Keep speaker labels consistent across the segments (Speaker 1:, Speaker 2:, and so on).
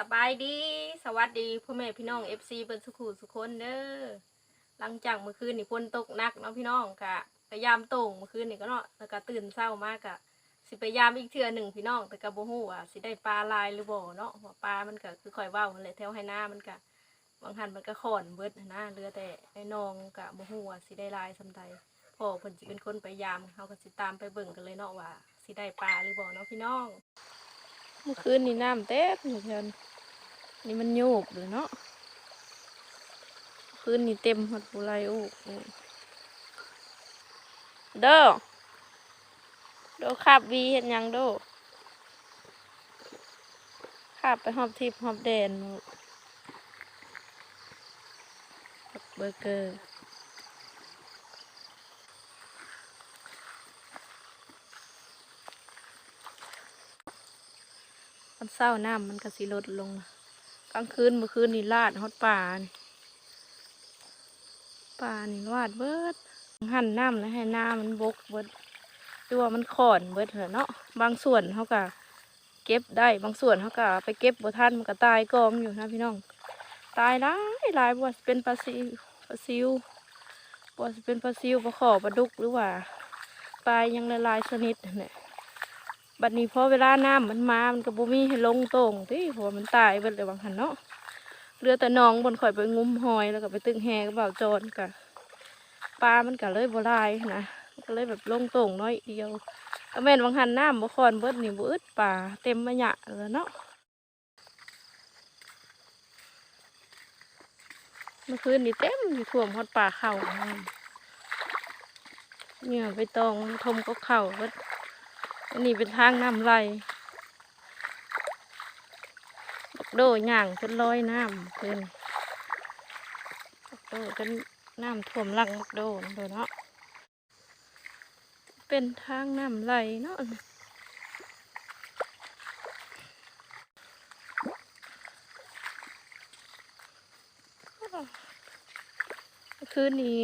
Speaker 1: สบายดี สวัสดีพ่อแม่พี่น้อง FC เปิ้นสุขุสุคนเด้อ หลังจากเมื่อคืนนี่ฝนตกหนักเนาะพี่น้องกะพยายามตรงเมื่อคืนนี่ก็เนาะแล้วก็ตื่นเช้ามากะสิพยายามอีกเทื่อหนึ่งพี่น้อง แต่ก็บ่ฮู้ว่าสิได้ปลาลายหรือบ่เนาะเพราปลามันก็คือข่อยว้าหั่นแหละแถวให้หน้ามันก็บางหันมันก็ค่อนเบิดหั้นะเหลือแต่ไอ้น้องกะบ่ฮู้ว่าสิได้ลายซำใดพ่อเพิ่นสิเป็นคนไปยามเฮาก็สิตามไปเบิ่งกันเลยเนาะว่าสิได้ปลาหรือบ่เนาะพี่น้อง เมื่อคืนนี่น้ำเต็มอยู่เพิ่นนี่มันโยบเลยเนาะคืนนี้เต็มหมดบุไรอูกนี่เด้อโดขับวีเห็นยังโดขับไปหอบทิพย์หอบแดนเบอร์เกอร์ มันเศร้าน้ำมันก็สิลดลง กลางคืนเมื่อคืนนี่ลาดฮอดป่านี่ป่านี่ลาดเบิด หั่นน้ำแล้วให้น้ำมันบกเบิดตัวมันขอนเบิดเหรอเนาะบางส่วนเขาก็เก็บได้บางส่วนเขาก็ไปเก็บบ่ทันมันก็ตายกองอยู่นะพี่น้อง ตายหลายหลายบ่ว่าสิเป็นปลาซิวปลาซิวบ่ว่าสิเป็นปลาซิวปลาขอปลาดุกหรือว่าปลายังหลายชนิดนั่นแหละ บัดนี้พอเวลาน้ำมันมามันก็บ่มีให้ลงตรงที่เพราะว่ามันตายเบิดเลยบางหันเนาะเรือแต่นองบนข่อยไปงุ้มหอยแล้วก็ไปตึงแหกับเบาโจรกะปลามันก็เลยบ่ลายนะก็เลยแบบลงตรงน้อยเดียวก็แม่นบางหันน้ำบ่คอนเบิดนี่บ่อึดปลาเต็มมะหยะเลยเนาะเมื่อคืนนี่เต็มอยู่ท่วมฮอดป่าเข่าเนี่ยไปตองทมก็เข่าเบิด อันนี้เป็นทางน้ำไหลบกโดย่างจนลอยน้ำเพิ่นบกโดจนน้ำท่วมหลังบักโดนเด้อเนาะ เป็นทางน้ำไหลเนาะคืนนี้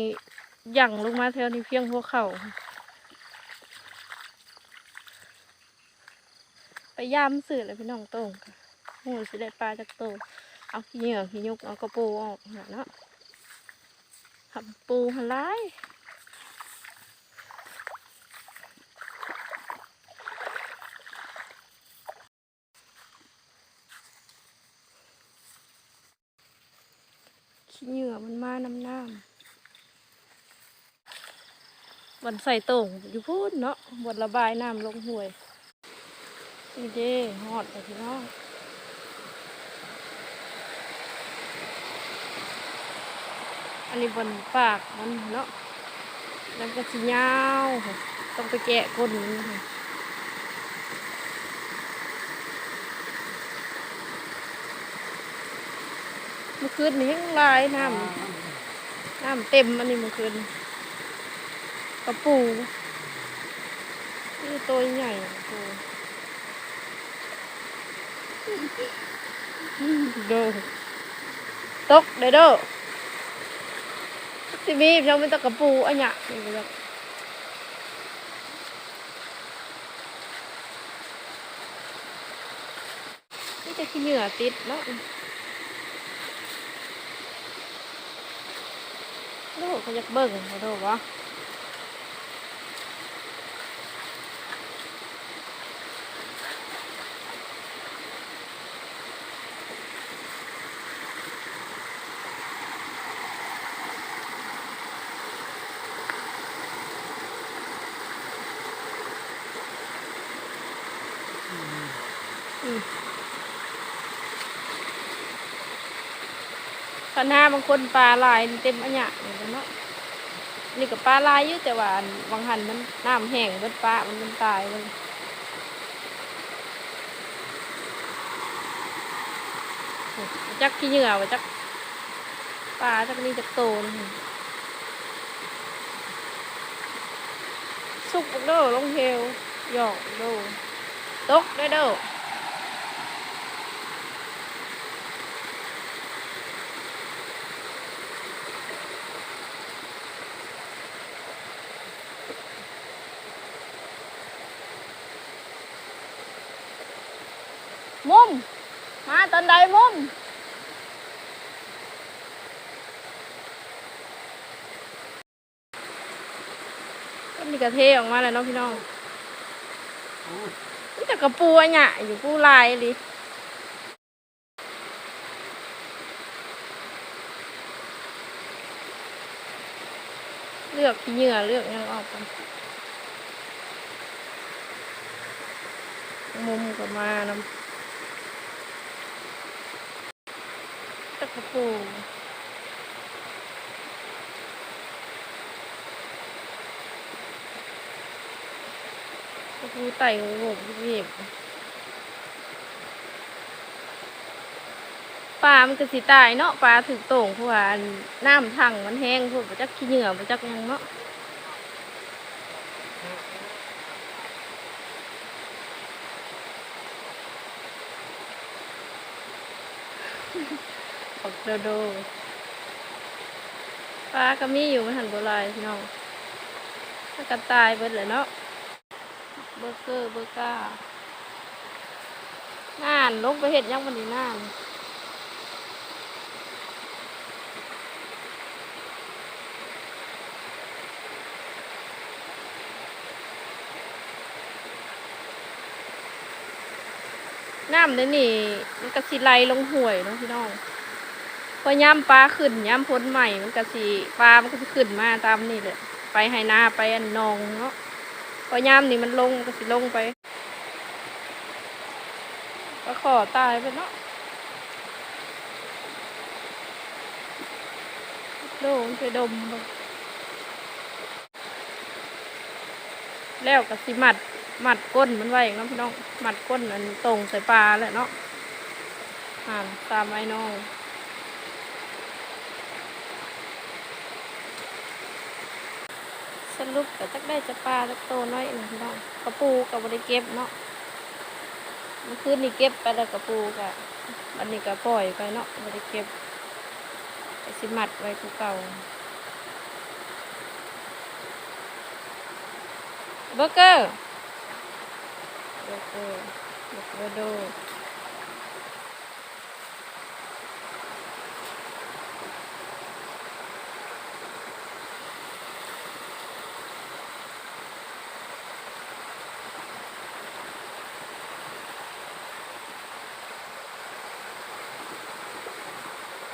Speaker 1: หยั่งลงมาแถวนี้เพียงหัวเข่า ไป ย่ามสื่อเลยพี่น้องโต้งค่ะหูสิได้ปลาจากโตเอาขี้เหยื่อขี้ยุกเอากระปูออกเนาะทำปูหลายขี้เหยื่อมันมาน้ำน้ำวันใส่โต่งอยู่พูดเนาะบนระบายน้ำลงห้วย นี่เด้หอดไปพี่น้องอันนี้บนปากมันเนาะแล้วก็สิยาวค่ะต้องไปแกะก้นมันค่ะเมื่อคืนนี้ยังลายน้ำน้ำเต็มอันนี้เมื่อคืนกระปูนี่ตัวใหญ่กระปูโดูตกเด้อเด้อสิมียงเป็นตะกะปูอันเนี้ยนี่จะขี้เหงื่อติดเนาะโดเขาอยากเบิ่งเขาโดวะ คันห้าบางคนปลาลายเต็มอันเนี้ยนี่ก็เนาะนี่ก็ปลาลายอยู่แต่ว่าอันบางหันมันน้ำแห้งเบิดปลามันมันตายเลยจักขี้เหงื่อวะจักปลาจักนี่จักโตนะสุกเด้อลงเฮวหยอกเด้อตกได้เด้อ มุม มาตอนใดมุมก็มีกระเทออกมาแล้วเนาะพี่น้องนี่แต่กระปูอะเนี่ยอยู่ปูลายเลยเลือกเหยื่อเลือกยังออกกันมุมก็มานำ ตะกปูตะปูไต่หัวผมพี่ปลามันก็สิตายเนาะปลาถึกโต่งเพราะว่าอันน้ำทังมันแห้งพวกมันจักขี้เหงื่อมันจักยังเนาะ โดปลาก็มีอยู่มันหันโบราณน้องถ้ากระตายเบิดเลยเนาะเบอร์เกอร์เบอร์ก้าน่านลงไปเห็ดยังมันดีน่านน้ำเดี๋ยวนี้มันกระสิไหลลงห่วยเนาะพี่น้อง พอย่ำปลาขึ้นย่ำพ้นใหม่มันก็สีปลามันก็สิขึ้นมาตามนี่แหละไปให้นาไปอันนองเนาะพอย่ำนี่มันลงมันก็สิลงไปก็ขอตายไปเนาะโดนไปดมบ่แล้วก็สิมัดมัดก้นมันไว้เนาะพี่น้องมัดก้นอันตรงใส่ปลาแหละเนาะอ่านตามไอ้น้อง รุปก็จักได้จะปลาจักโตน้อยหนึ่งพี่น้องกระปูกับบริเก็บเนาะเมื่อคืนนี่เก็บไปแล้วกระปูกะวันนี้ก็ปล่อยไปเนาะบริเก็บไปสิมัดไว้คือเก่าเบอร์เกอร์เบอร์เกอร์เบอร์เกอร์โด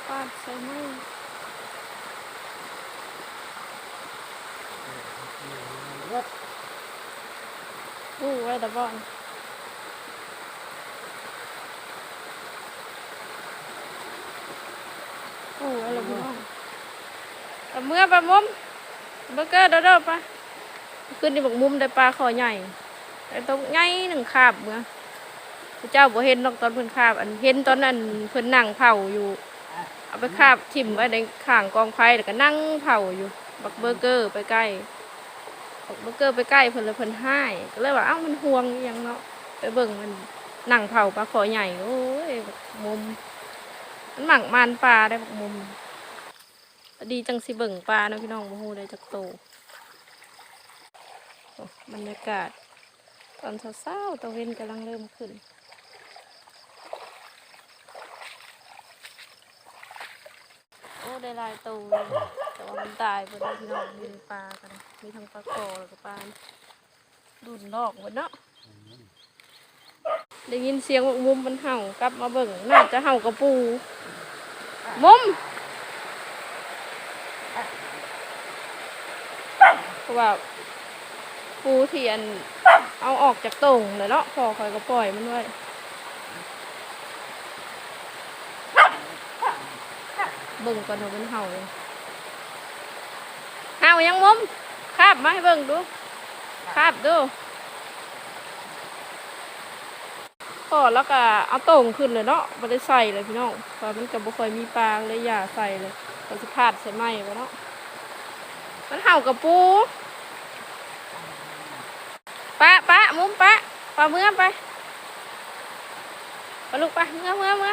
Speaker 1: ปาดใส่ไม้ดูไว้ ตะบอนโอ้อะไรบ้างตะเมื่อปลามุมเบอร์เกอร์เด้อๆปะขึ้นที่บอกมุมได้ปลาคอใหญ่ แต่ตรงใหญ่หนึ่งคาบเมื่อพระเจ้าบ่เห็นนอกตอนเพิ่นคาบ อันเห็นตอนนั้นเพิ่นนั่งเผาอยู่ เอาไปคาบทิ่มไว้ในข้างกองไฟแล้วก็นั่งเผาอยู่ บักเบอร์เกอร์ไปใกล้ บักเบอร์เกอร์ไปใกล้เพิ่นเลยเพิ่นให้ก็เลยว่าเอ้ามันห่วงอหยังเนาะไปเบิ่งมันหนังเผาปลาคอใหญ่โอ้ยมุมมันหมักมันปลาได้บักมุม ดีจังสิเบิ่งปลาเนาะพี่น้องบ่ฮู้ได้จักโตบรรยากาศ ตอนเช้าๆตะเวนกำลังเริ่มขึ้นโอ้ได้ลายตั ว่ามันตายไปแล้วพี่น้องมีปลากัน มีทั้งปลาโกแล้วก็ปลาดุนลอกหมดเนาะได้ยินเสียงว่ามุมมันเห่ากลับมาเบิ่งน่าจะเห่ากระปู มุมเพราะว่าปูเทียนเอาออกจากต่งเลยเนาะพอคอยก็ปล่อยมันไว้เบิ่งก่อนว่ามันเห่าเลย เห่ายังมุมคาบมาให้เบิ่งดูคาบดูพอแล้วก็เอาต่งขึ้นเลยเนาะไม่ได้ใส่เลยพี่น้องเพราะมันกับบุคอยมีปลาเลยอย่าใส่เลยมันจะพลาดใส่ไหมไปเนาะมันเห่ากับปูปะปะมุมปะปะเมื่อไปไปลูกไปเมื่อเมื่อเมื่อ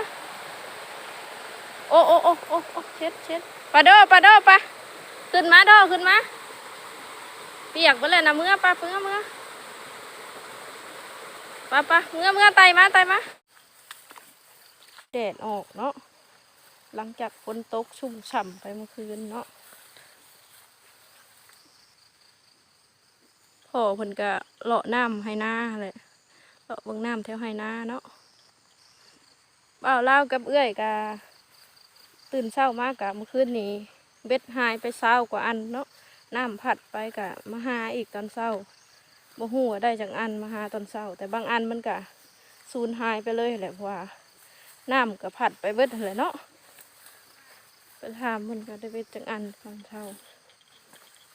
Speaker 1: โอ้โอ้โอ้โอ้โอ้เช็ดเช็ดปลาโดปลาโดปลา ขึ้นมาโดขึ้นมา เปียกไปเลยนะเมื่อปลาเมื่อเมื่อปลาปลาเมื่อเมื่อไตมาไตมาแดดออกเนาะหลังจากฝนตกชุ่มฉ่ำไปเมื่อคืนเนาะพ่อเพิ่นก็เลาะน้ำให้หน้าแหละเลาะเบิ่งน้ำแถวให้หน้าเนาะบ่าเล่ากับเอื้อยกะตื่นเช้ามากกะเมื่อคืนนี้ เบ็ดหายไปเช้ากว่าอันเนาะน้ำผัดไปกะมาหาอีกตอนเช้าบ่ฮู้ว่าได้จากอันมาหาตอนเช้า แต่บางอันมันกะสูญหายไปเลยแหละเพราะว่าน้ำก็ผัดไปเบิดเลยเนาะไปถามมันก็ได้เบ็ดจากอันตอนเช้า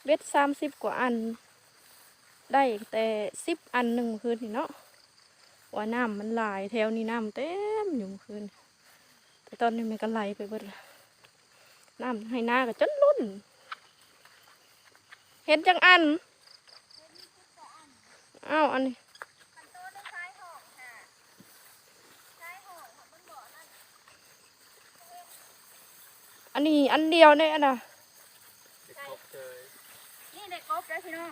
Speaker 1: เบ็ดสามสิบกว่าอัน ได้แต่สิบอันหนึ่งคืนนี่เนาะว่าน้ำมันหลายแถวนี้น้ำเต็มอยู่คืนแต่ตอนนี้มันก็ไหลไปเบิดละ น้ำให้หน้าก็จนลุ่น เห็นจังอันอ้าวอันนี้อันนี้อันเดียวเนี่ยนะ
Speaker 2: นี่ได้กบแล้วพี่น้อง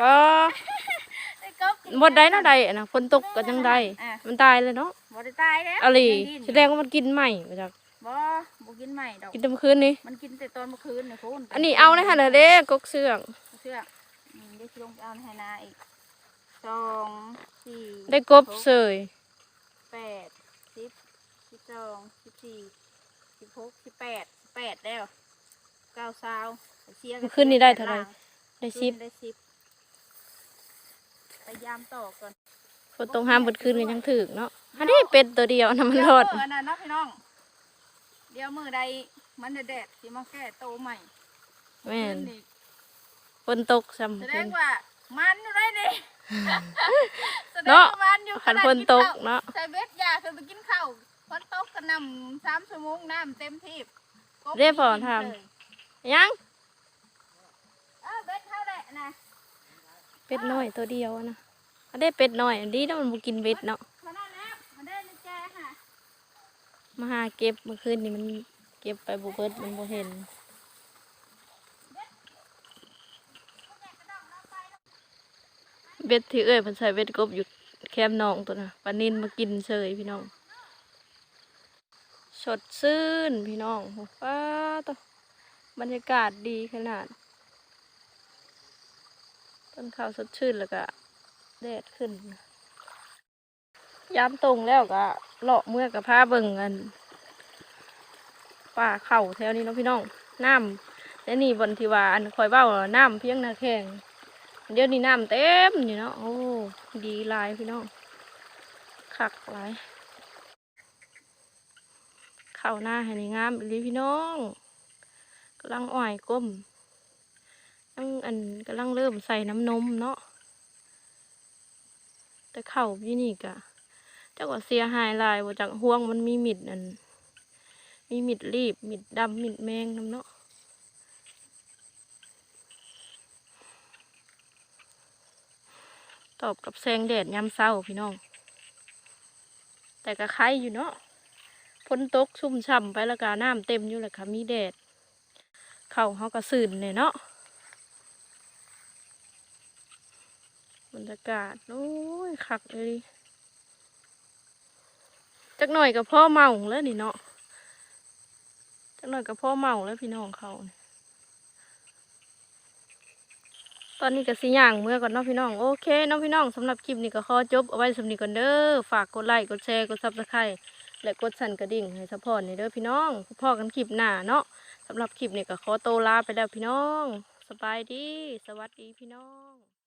Speaker 1: ก็
Speaker 2: ได้กบกิน
Speaker 1: หมดได้เนาะใดอะนะฝนตกก็ยังได้
Speaker 2: อะ
Speaker 1: มันตายเลยเนาะ
Speaker 2: บ่ได้ตายแล้ว
Speaker 1: อะไร
Speaker 2: มันดิ้น
Speaker 1: แสดงว่ามันกินใหม่มาจาก
Speaker 2: บ่บ่กินใหม่ดอก
Speaker 1: กินแต่เมื่อคืนนี้
Speaker 2: มันกินแต่ตอนเมื่อคืนเนี่ยคุณ
Speaker 1: อันนี้เอาเลยค่ะเด้กกเสื่อง
Speaker 2: เสื้ออืมเดี๋ยวสิลงไปเอาให้นาอีกสองสี่
Speaker 1: ได้กบเสย
Speaker 2: แปดสิบสิบสองสิบสี่สิบหกสิบแปดสิบแปดแล้วเก้าสาวเชียร์กั
Speaker 1: เมื่อคืนนี้ได้เท่าไหร่ได้
Speaker 2: คื
Speaker 1: สิ
Speaker 2: น
Speaker 1: บ
Speaker 2: นี้ได้สิบไปยามต่อก่อน
Speaker 1: ฝนตกห้ามบดคืนกันยังถึกเนาะอันนี้เป็ดตัวเดียวนะมันรอด
Speaker 2: เดี๋ยวมืออันนั้นเนาะพี่น้องเดี๋ยวมือใดมันจะแดดสิมาแก้โตใหม่
Speaker 1: แม่น
Speaker 2: คืนี่
Speaker 1: ฝนตกซ้ำ
Speaker 2: แสด
Speaker 1: คื
Speaker 2: ง
Speaker 1: น
Speaker 2: ว่ามันอยู่ได้ดิแสดง
Speaker 1: เนาะ
Speaker 2: ว่ามันอยู่
Speaker 1: ขัน
Speaker 2: ขด
Speaker 1: ฝนตก
Speaker 2: ข้าว
Speaker 1: เนาะ
Speaker 2: ใส่เบ็ดยาคือไปกินข้าวฝนตกก็นำสามชั่วโมงน้ำเต็มที่กบ
Speaker 1: เรียบพอ
Speaker 2: กิน
Speaker 1: ท
Speaker 2: เลยำ
Speaker 1: ยัง
Speaker 2: เออเบ็ดเท่าไหร่นะ
Speaker 1: เป็ดน้อยตัวเดียวนะอันนี้เป็ดน้อยอันนี้นะมันบ่กินเบ็ดเนาะ
Speaker 2: เท่านั้นแล้วมันได้ในแจค่ะ
Speaker 1: มาหาเก็บเมื่อคืนนี้มันเก็บไปบุเบิดมันบ่เห็นเบ็ดที่เอ้ยเพิ่นใส่เบ็ดกบอยู่แคมน้องตัวน่ะปลานินมากินเฉยพี่น้องสดชื่นพี่น้องฟ้าตัวบรรยากาศดีขนาด ต้นข้าวสดชื่นแล้วก็แดดขึ้นยามตรงแล้วก็ เลาะเมื่อกับผ้าเบิ่งกันป่าเข่าแถวนี้เนาะพี่น้องน้ำและนี่บนทิวาอันคอยเบ้าน้ำเพียงหนาแข่งเดี๋ยวนี้น้ำเต็มอยู่เนาะโอ้ดีลายพี่น้องคักลายเข่าหน้าให้นี่งามอีหลีพี่น้องกำลังอ่อยก้มยังอันกำลังเริ่มใส่น้ำนมเนาะแต่เข่าพี่นี่กะ จักว่าเสียหายลายว่าจากห่วงมันมีมิดอันมีมิดรีบมิดดำมิดแมงนำเนาะตอบกับแสงแดดยามเศร้าพี่น้อง แต่ก็ไข่อยู่เนาะฝนตกชุ่มฉ่ำไปแล้วก็น้ำเต็มอยู่แหละค่ะมีแดด เข่าเขาก็สื่นเนี่ยเนาะบรรยากาศโอ้ยคักเลย จักหน่อยกับพ่อเมาแล้วนี่เนาะจักหน่อยกับพ่อเมาแล้วพี่น้องเขาตอนนี้ก็สิย่างเมื่อก่อนเนาะพี่น้องโอเคเนาะพี่น้องสำหรับคลิปนี้ก็ขอจบเอาไว้สำนี้ก่อนเด้อฝากกดไลค์กดแชร์กดซับสไครต์และกดสั่นกระดิ่งให้สปอร์ตในเด้อพี่น้องพ่อกันคลิปหน้าเนาะสำหรับคลิปนี้ก็ขอโตลาไปแล้วพี่น้อง สบายดี สวัสดีพี่น้อง